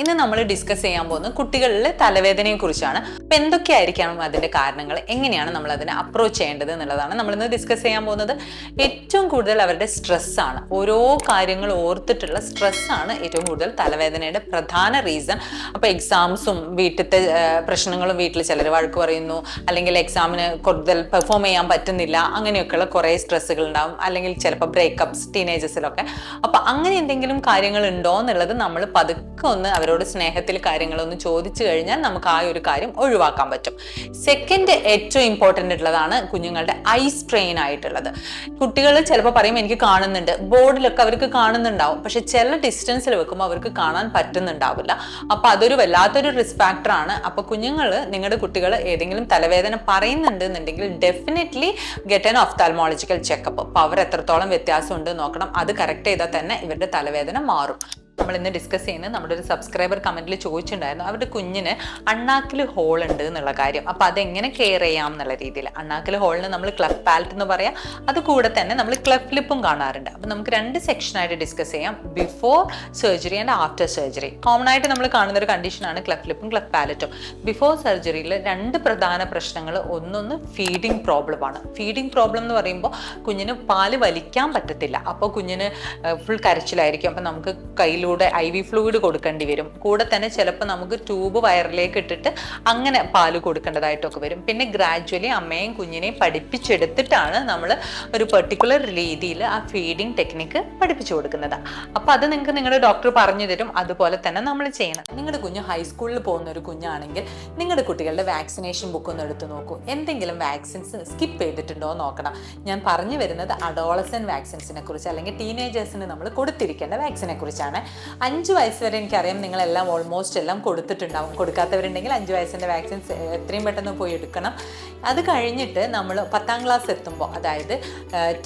ഇന്ന് നമ്മൾ ഡിസ്കസ് ചെയ്യാൻ പോകുന്നത് കുട്ടികളിലെ തലവേദനയെ കുറിച്ചാണ് അപ്പൊ എന്തൊക്കെയായിരിക്കണം അതിന്റെ കാരണങ്ങൾ? എങ്ങനെയാണ് നമ്മൾ അതിനെ അപ്രോച്ച് ചെയ്യേണ്ടത് എന്നുള്ളതാണ് നമ്മൾ ഇന്ന് ഡിസ്കസ് ചെയ്യാൻ പോകുന്നത്. ഏറ്റവും കൂടുതൽ അവരുടെ സ്ട്രെസ് ആണ്. ഓരോ കാര്യങ്ങൾ ഓർത്തിട്ടുള്ള സ്ട്രെസ് ആണ് ഏറ്റവും കൂടുതൽ തലവേദനയുടെ പ്രധാന റീസൺ അപ്പൊ എക്സാംസും വീട്ടിലത്തെ പ്രശ്നങ്ങളും വീട്ടിൽ ചിലർ വഴക്ക് പറയുന്നു. അല്ലെങ്കിൽ എക്സാമിന് കൂടുതൽ പെർഫോം ചെയ്യാൻ പറ്റുന്നില്ല. അങ്ങനെയൊക്കെയുള്ള കുറേ സ്ട്രെസ്സുകൾ ഉണ്ടാവും. അല്ലെങ്കിൽ ചിലപ്പോൾ ബ്രേക്കപ്സ് ടീനേജേഴ്സിലൊക്കെ അപ്പൊ അങ്ങനെ എന്തെങ്കിലും കാര്യങ്ങൾ ഉണ്ടോ എന്നുള്ളത് നമ്മൾ പതുക്കെ ഒന്ന് അവരോട് സ്നേഹത്തിൽ കാര്യങ്ങളൊന്ന് ചോദിച്ചു കഴിഞ്ഞാൽ നമുക്ക് ആ ഒരു കാര്യം ഒഴിവാക്കാൻ പറ്റും. സെക്കൻഡ് ഏറ്റവും ഇമ്പോർട്ടന്റ് ഉള്ളതാണ് കുഞ്ഞുങ്ങളുടെ ഐ സ്ട്രെയിൻ ആയിട്ടുള്ളത്. കുട്ടികൾ ചിലപ്പോൾ പറയും എനിക്ക് കാണുന്നുണ്ട്. ബോർഡിലൊക്കെ അവർക്ക് കാണുന്നുണ്ടാവും. പക്ഷെ ചില ഡിസ്റ്റൻസിൽ വെക്കുമ്പോൾ അവർക്ക് കാണാൻ പറ്റുന്നുണ്ടാവില്ല. അപ്പോൾ അതൊരു വല്ലാത്തൊരു റിസ്ക് ഫാക്ടറാണ് അപ്പോൾ അപ്പൊ കുഞ്ഞുങ്ങൾ നിങ്ങളുടെ കുട്ടികൾ ഏതെങ്കിലും തലവേദന പറയുന്നുണ്ട് എന്നുണ്ടെങ്കിൽ definitely get an ophthalmological checkup അപ്പോൾ അവർ എത്രത്തോളം വ്യത്യാസം ഉണ്ട് നോക്കണം. അത് കറക്റ്റ് ചെയ്താൽ തന്നെ ഇവരുടെ തലവേദന മാറും. നമ്മൾ ഇന്ന് ഡിസ്കസ് ചെയ്യുന്നത് നമ്മുടെ ഒരു സബ്സ്ക്രൈബർ കമന്റിൽ ചോദിച്ചിട്ടുണ്ടായിരുന്നു. അവരുടെ കുഞ്ഞിന് അണ്ണാക്കിൽ ഹോൾ ഉണ്ട് എന്നുള്ള കാര്യം. അപ്പൊ അതെങ്ങനെ കെയർ ചെയ്യാം എന്നുള്ള രീതിയിൽ. അണ്ണാക്കിൽ ഹോളിന് നമ്മൾ ക്ലഫ് പാലറ്റ് എന്ന് പറയാം. അത് കൂടെ തന്നെ നമ്മൾ ക്ലഫ് ലിപ്പും കാണാറുണ്ട്. അപ്പോൾ നമുക്ക് രണ്ട് സെക്ഷനായിട്ട് ഡിസ്കസ് ചെയ്യാം. Before surgery and after surgery common ആയിട്ട് നമ്മൾ കാണുന്ന ഒരു കണ്ടീഷനാണ് ക്ലഫ് ലിപ്പും ക്ലഫ് പാലറ്റും ബിഫോർ സർജറിയിൽ രണ്ട് പ്രധാന പ്രശ്നങ്ങൾ ഒന്നൊന്ന് ഫീഡിങ് പ്രോബ്ലം ആണ്. ഫീഡിങ് പ്രോബ്ലം എന്ന് പറയുമ്പോൾ കുഞ്ഞിന് പാൽ വലിക്കാൻ പറ്റത്തില്ല. അപ്പോൾ കുഞ്ഞിന് ഫുൾ കരച്ചിലായിരിക്കും. അപ്പോൾ നമുക്ക് കയ്യിലൂടെ ഐ വി ഫ്ലൂയിഡ് കൊടുക്കേണ്ടി വരും. കൂടെ തന്നെ ചിലപ്പോൾ നമുക്ക് ട്യൂബ് വയറിലേക്ക് ഇട്ടിട്ട് അങ്ങനെ പാൽ കൊടുക്കേണ്ടതായിട്ടൊക്കെ വരും. പിന്നെ ഗ്രാജ്വലി അമ്മയും കുഞ്ഞിനെയും പഠിപ്പിച്ചെടുത്തിട്ടാണ് നമ്മൾ ഒരു പെർട്ടിക്കുലർ രീതിയിൽ ആ ഫീഡിങ് ടെക്നിക്ക് പഠിപ്പിച്ചു കൊടുക്കുന്നത്. അപ്പോൾ അത് നിങ്ങൾക്ക് നിങ്ങളുടെ ഡോക്ടർ പറഞ്ഞു തരും. അതുപോലെ തന്നെ നമ്മൾ ചെയ്യണം. നിങ്ങളുടെ കുഞ്ഞ് ഹൈസ്കൂളിൽ പോകുന്ന ഒരു കുഞ്ഞാണെങ്കിൽ നിങ്ങളുടെ കുട്ടികളുടെ വാക്സിനേഷൻ ബുക്ക് ഒന്ന് എടുത്ത് നോക്കൂ. എന്തെങ്കിലും വാക്സിൻസ് സ്കിപ്പ് ചെയ്തിട്ടുണ്ടോ എന്ന് നോക്കണം. ഞാൻ പറഞ്ഞു വരുന്നത് അഡോളസൻ വാക്സിൻസിനെ കുറിച്ച് അല്ലെങ്കിൽ ടീനേജേഴ്സിന് നമ്മൾ കൊടുത്തിരിക്കേണ്ട വാക്സിനെ കുറിച്ചാണ്. അഞ്ച് വയസ്സ് വരെ എനിക്കറിയാം നിങ്ങളെല്ലാം ഓൾമോസ്റ്റ് എല്ലാം കൊടുത്തിട്ടുണ്ടാവും. കൊടുക്കാത്തവരുണ്ടെങ്കിൽ അഞ്ച് വയസ്സിന്റെ വാക്സിൻസ് എത്രയും പെട്ടെന്ന് പോയി എടുക്കണം. അത് കഴിഞ്ഞിട്ട് നമ്മൾ പത്താം ക്ലാസ് എത്തുമ്പോൾ അതായത്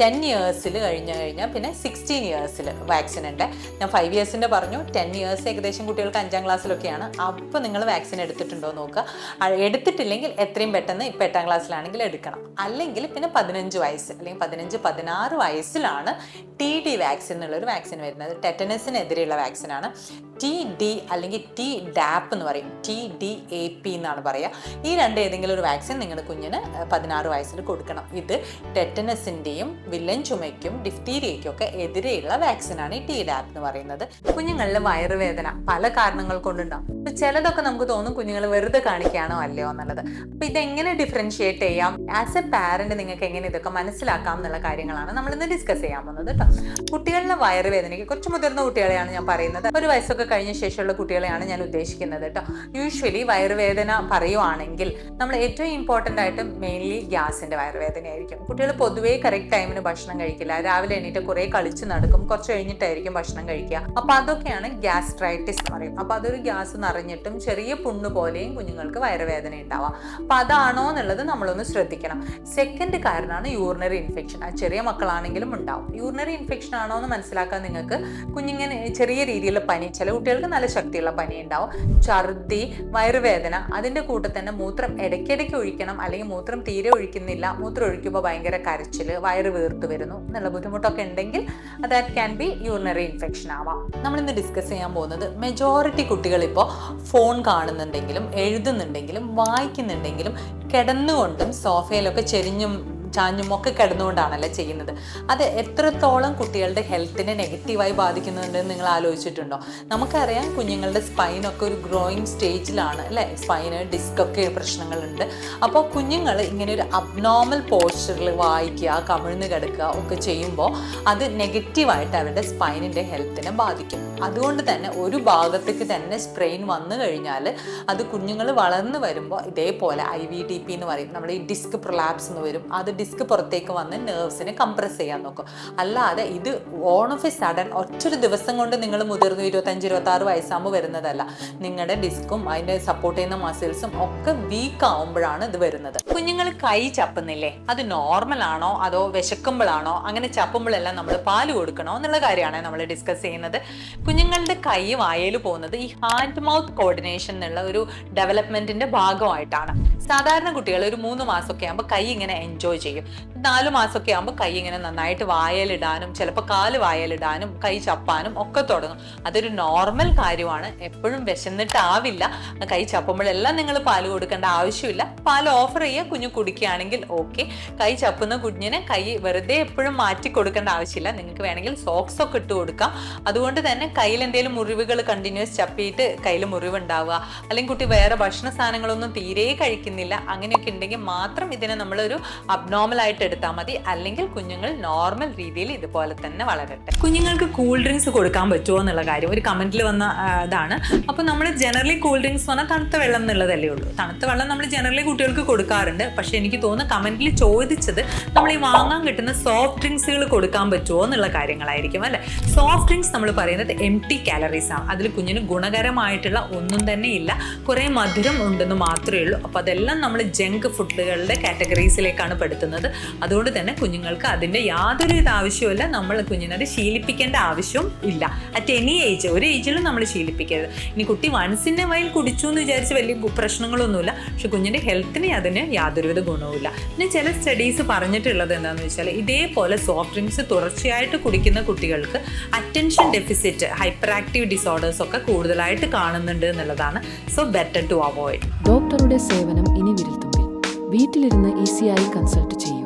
ടെൻ ഇയേഴ്സിൽ കഴിഞ്ഞ് കഴിഞ്ഞാൽ പിന്നെ സിക്സ്റ്റീൻ ഇയേഴ്സിൽ വാക്സിൻ ഉണ്ട്. ഞാൻ ഫൈവ് ഇയേഴ്സിന്റെ പറഞ്ഞു ടെൻ ഇയേഴ്സ് ഏകദേശം കുട്ടികൾക്ക് അഞ്ചാം ക്ലാസ്സിലൊക്കെയാണ് അപ്പോൾ നിങ്ങൾ വാക്സിൻ എടുത്തിട്ടുണ്ടോ നോക്കുക. എടുത്തിട്ടില്ലെങ്കിൽ എത്രയും പെട്ടെന്ന് ഇപ്പം എട്ടാം ക്ലാസ്സിലാണെങ്കിൽ എടുക്കണം. അല്ലെങ്കിൽ പിന്നെ പതിനഞ്ച് വയസ്സ് അല്ലെങ്കിൽ പതിനഞ്ച് പതിനാറ് വയസ്സിലാണ് ടി ഡി വാക്സിൻ എന്നുള്ളൊരു വാക്സിൻ വരുന്നത്. ടെറ്റനസിനെതിരെയുള്ള വാക്സിനാണ്. ടി ഡി അല്ലെങ്കിൽ ടി ഡാപ്പ് എന്ന് പറയും. ടി ഡി എ പി എന്നാണ് പറയുക ഈ രണ്ട് ഏതെങ്കിലും ഒരു വാക്സിൻ നിങ്ങളുടെ കുഞ്ഞിന് പതിനാറ് വയസ്സിൽ കൊടുക്കണം. ഇത് ടെറ്റനസിന്റെയും വില്ലൻ ചുമയ്ക്കും ഡിഫ്തീരിയയ്ക്കും ഒക്കെ എതിരെയുള്ള വാക്സിനാണ് ഈ ടി ഡാപ്പ് എന്ന് പറയുന്നത്. കുഞ്ഞുങ്ങളിൽ വയറുവേദന പല കാരണങ്ങൾ കൊണ്ടുണ്ടാവും. ചിലതൊക്കെ നമുക്ക് തോന്നും കുഞ്ഞുങ്ങൾ വെറുതെ കാണിക്കുകയാണോ അല്ലയോ എന്നുള്ളത്. അപ്പം ഇതെങ്ങനെ ഡിഫറൻഷിയേറ്റ് ചെയ്യാം? ആസ് എ പാരന്റ് നിങ്ങൾക്ക് എങ്ങനെ ഇതൊക്കെ മനസ്സിലാക്കാം എന്നുള്ള കാര്യങ്ങളാണ് നമ്മൾ ഇന്ന് ഡിസ്കസ് ചെയ്യാൻ പോകുന്നത് കേട്ടോ കുട്ടികളിലെ വയറുവേദനയ്ക്ക് കുറച്ച് മുതിർന്ന കുട്ടികളെയാണ് ഞാൻ പറയുന്നത്. ഒരു വയസ്സൊക്കെ കഴിഞ്ഞ ശേഷമുള്ള കുട്ടികളെയാണ് ഞാൻ ഉദ്ദേശിക്കുന്നത് കേട്ടോ യൂഷ്വലി വയറുവേദന പറയുവാണെങ്കിൽ നമ്മൾ ഏറ്റവും ഇമ്പോർട്ടന്റ് ആയിട്ട് മെയിൻലി ഗ്യാസിന്റെ വയറുവേദനയായിരിക്കും കുട്ടികൾ പൊതുവേ കറക്റ്റ് ടൈമിന് ഭക്ഷണം കഴിക്കില്ല. രാവിലെ എണീറ്റ് കുറേ കളിച്ച് നടക്കും. കുറച്ച് കഴിഞ്ഞിട്ടായിരിക്കും ഭക്ഷണം കഴിക്കുക. അപ്പോൾ അതൊക്കെയാണ് ഗ്യാസ്ട്രൈറ്റിസ് എന്ന് പറയും അപ്പോൾ അതൊരു ഗ്യാസ് നിറഞ്ഞിട്ടും ചെറിയ പുണ്ണ് പോലെയും കുഞ്ഞുങ്ങൾക്ക് വയറുവേദന ഉണ്ടാവാം. അപ്പോൾ അതാണോ എന്നുള്ളത് നമ്മളൊന്ന് ശ്രദ്ധിക്കണം. സെക്കൻഡ് കാരണമാണ് യൂറിനറി ഇൻഫെക്ഷൻ ആ ചെറിയ മക്കളാണെങ്കിലും ഉണ്ടാവും. യൂറിനറി ഇൻഫെക്ഷൻ ആണോ എന്ന് മനസ്സിലാക്കാൻ നിങ്ങൾക്ക് കുഞ്ഞിങ്ങനെ ചെറിയ രീതിയിലുള്ള പനി ചില കുട്ടികൾക്ക് നല്ല ശക്തിയുള്ള പനി ഉണ്ടാവും ഛർദി വയറുവേദന അതിന്റെ കൂട്ടത്തിൽ തന്നെ മൂത്രം ഇടയ്ക്കിടയ്ക്ക് ഒഴിക്കണം അല്ലെങ്കിൽ മൂത്രം തീരെ ഒഴിക്കുന്നില്ല മൂത്രം ഒഴിക്കുമ്പോൾ ഭയങ്കര കരച്ചിൽ വയറ് വീർത്ത് വരുന്നു എന്നുള്ള ബുദ്ധിമുട്ടൊക്കെ ഉണ്ടെങ്കിൽ that can be urinary infection ആവാം. നമ്മളിന്ന് ഡിസ്കസ് ചെയ്യാൻ പോകുന്നത് മെജോറിറ്റി കുട്ടികൾ ഇപ്പോൾ ഫോൺ കാണുന്നുണ്ടെങ്കിലും എഴുതുന്നുണ്ടെങ്കിലും വായിക്കുന്നുണ്ടെങ്കിലും കിടന്നുകൊണ്ടും സോഫയിലൊക്കെ ചെരിഞ്ഞും ചാഞ്ഞും ഒക്കെ കിടന്നുകൊണ്ടാണല്ലോ ചെയ്യുന്നത്. അത് എത്രത്തോളം കുട്ടികളുടെ ഹെൽത്തിനെ നെഗറ്റീവായി ബാധിക്കുന്നുണ്ടെന്ന് നിങ്ങൾ ആലോചിച്ചിട്ടുണ്ടോ? നമുക്കറിയാം കുഞ്ഞുങ്ങളുടെ സ്പൈനൊക്കെ ഒരു ഗ്രോയിങ് സ്റ്റേജിലാണ് അല്ലേ? സ്പൈന് ഡിസ്ക് ഒക്കെ പ്രശ്നങ്ങളുണ്ട്. അപ്പോൾ കുഞ്ഞുങ്ങൾ ഇങ്ങനെ ഒരു അബ്നോർമൽ പോസ്ചറിൽ വായിക്കുക കമിഴ്ന്ന് കിടക്കുക ഒക്കെ ചെയ്യുമ്പോൾ അത് നെഗറ്റീവായിട്ട് അവരുടെ സ്പൈനിന്റെ ഹെൽത്തിനെ ബാധിക്കും. അതുകൊണ്ട് തന്നെ ഒരു ഭാഗത്തേക്ക് തന്നെ സ്പ്രെയിൻ വന്നു കഴിഞ്ഞാൽ അത് കുഞ്ഞുങ്ങൾ വളർന്നു വരുമ്പോൾ ഇതേപോലെ ഐ വി ടി പി എന്ന് പറയും. നമ്മൾ ഈ ഡിസ്ക് പ്രൊലാപ്സ് എന്ന് വരും. അത് ഡിസ്ക് പുറത്തേക്ക് വന്ന് നെർവ്സിനെ കംപ്രസ് ചെയ്യാൻ നോക്കും. അല്ലാതെ ഇത് ഓൺ ഓഫ് എ സഡൻ ഒറ്റൊരു ദിവസം കൊണ്ട് നിങ്ങൾ മുതിർന്നു ഇരുപത്തഞ്ച് ഇരുപത്തി ആറ് വയസ്സാകുമ്പോൾ വരുന്നതല്ല. നിങ്ങളുടെ ഡിസ്കും അതിന്റെ സപ്പോർട്ട് ചെയ്യുന്ന മസിൽസും ഒക്കെ വീക്ക് ആവുമ്പോഴാണ് ഇത് വരുന്നത്. കുഞ്ഞുങ്ങൾ കൈ ചപ്പുന്നില്ലേ? അത് നോർമൽ ആണോ? അതോ വിശക്കുമ്പോഴാണോ? അങ്ങനെ ചപ്പുമ്പോഴെല്ലാം നമ്മൾ പാൽ കൊടുക്കണോ? എന്നുള്ള കാര്യമാണ് നമ്മൾ ഡിസ്കസ് ചെയ്യുന്നത്. കുഞ്ഞുങ്ങളുടെ കൈ വായയിൽ പോകുന്നത് ഈ ഹാൻഡ് മൗത്ത് കോർഡിനേഷൻ എന്നുള്ള ഒരു ഡെവലപ്മെന്റിന്റെ ഭാഗമായിട്ടാണ്. സാധാരണ കുട്ടികൾ ഒരു മൂന്ന് മാസമൊക്കെ ആകുമ്പോൾ കൈ ഇങ്ങനെ എൻജോയ് ചെയ്യും. നാല് മാസമൊക്കെ ആകുമ്പോൾ കൈ ഇങ്ങനെ നന്നായിട്ട് വായലിടാനും ചിലപ്പോൾ കാൽ വായലിടാനും കൈ ചപ്പാനും ഒക്കെ തുടങ്ങും. അതൊരു നോർമൽ കാര്യമാണ്. എപ്പോഴും വിശന്നിട്ടാവില്ല. കൈ ചപ്പുമ്പോഴെല്ലാം നിങ്ങൾ പാൽ കൊടുക്കേണ്ട ആവശ്യമില്ല. പാൽ ഓഫർ ചെയ്യുക കുഞ്ഞു കുടിക്കുകയാണെങ്കിൽ ഓക്കെ കൈ ചപ്പുന്ന കുഞ്ഞിനെ കൈ വെറുതെ എപ്പോഴും മാറ്റി കൊടുക്കേണ്ട ആവശ്യമില്ല. നിങ്ങൾക്ക് വേണമെങ്കിൽ സോക്സ് ഒക്കെ ഇട്ട് കൊടുക്കാം. അതുകൊണ്ട് തന്നെ കയ്യിൽ എന്തെങ്കിലും മുറിവുകൾ കണ്ടിന്യൂസ് ചപ്പിയിട്ട് കയ്യിൽ മുറിവുണ്ടാവുക. അല്ലെങ്കിൽ കുട്ടി വേറെ ഭക്ഷണ സാധനങ്ങളൊന്നും തീരെ കഴിക്കുന്നില്ല. അങ്ങനെയൊക്കെ ഉണ്ടെങ്കിൽ മാത്രം ഇതിനെ നമ്മളൊരു അബ്നോർമൽ ആയിട്ട് എടുത്താൽ മതി. അല്ലെങ്കിൽ കുഞ്ഞുങ്ങൾ നോർമൽ രീതിയിൽ ഇതുപോലെ തന്നെ വളരട്ടെ. കുഞ്ഞുങ്ങൾക്ക് കൂൾ ഡ്രിങ്ക്സ് കൊടുക്കാൻ പറ്റുമോ എന്നുള്ള കാര്യം ഒരു കമന്റിൽ വന്ന ഇതാണ്. അപ്പോൾ നമ്മൾ ജനറലി കൂൾ ഡ്രിങ്ക്സ് പറഞ്ഞാൽ തണുത്ത വെള്ളം എന്നുള്ളതല്ലേ ഉള്ളൂ. തണുത്ത വെള്ളം നമ്മൾ ജനറലി കുട്ടികൾക്ക് കൊടുക്കാറുണ്ട്. പക്ഷേ എനിക്ക് തോന്നുന്നു കമന്റിൽ ചോദിച്ചത് നമ്മൾ ഈ വാങ്ങാൻ കിട്ടുന്ന സോഫ്റ്റ് ഡ്രിങ്ക്സുകൾ കൊടുക്കാൻ പറ്റുമോ എന്നുള്ള കാര്യങ്ങളായിരിക്കും അല്ലേ? സോഫ്റ്റ് ഡ്രിങ്ക്സ് നമ്മൾ പറയുന്നത് എം ടി കാലറീസ് ആണ്. അതിൽ കുഞ്ഞിന് ഗുണകരമായിട്ടുള്ള ഒന്നും തന്നെ ഇല്ല. കുറേ മധുരം ഉണ്ടെന്ന് മാത്രമേ ഉള്ളൂ. അപ്പോൾ അതെല്ലാം നമ്മൾ ജങ്ക് ഫുഡുകളുടെ കാറ്റഗറീസിലേക്കാണ് പെടുത്തുന്നത്. അതുകൊണ്ട് തന്നെ കുഞ്ഞുങ്ങൾക്ക് അതിന്റെ യാതൊരു ഇത് ആവശ്യമില്ല നമ്മൾ കുഞ്ഞിനത് ശീലിപ്പിക്കേണ്ട ആവശ്യവും ഇല്ല. അറ്റ് എനി ഏജ് ഒരു ഏജിലും നമ്മൾ ശീലിപ്പിക്കരുത്. ഇനി കുട്ടി വൺസ് എ വൈൽ കുടിച്ചു എന്ന് വിചാരിച്ച് വലിയ പ്രശ്നങ്ങളൊന്നുമില്ല. പക്ഷെ കുഞ്ഞിന്റെ ഹെൽത്തിന് അതിന് യാതൊരുവിധ ഗുണവുമില്ല. പിന്നെ ചില സ്റ്റഡീസ് പറഞ്ഞിട്ടുള്ളത് എന്താണെന്ന് വെച്ചാൽ ഇതേപോലെ സോഫ്റ്റ് ഡ്രിങ്ക്സ് തുടർച്ചയായിട്ട് കുടിക്കുന്ന കുട്ടികൾക്ക് attention deficit hyper active disorders ഒക്കെ കൂടുതലായിട്ട് കാണുന്നുണ്ട് എന്നുള്ളതാണ്. സോ ബെറ്റർ ടു അവോയ്ഡ് ഡോക്ടറുടെ സേവനം ഇനി വിരൽത്തുമ്പിൽ വീട്ടിലിരുന്ന് ഈസിയായി കൺസൾട്ട് ചെയ്യൂ.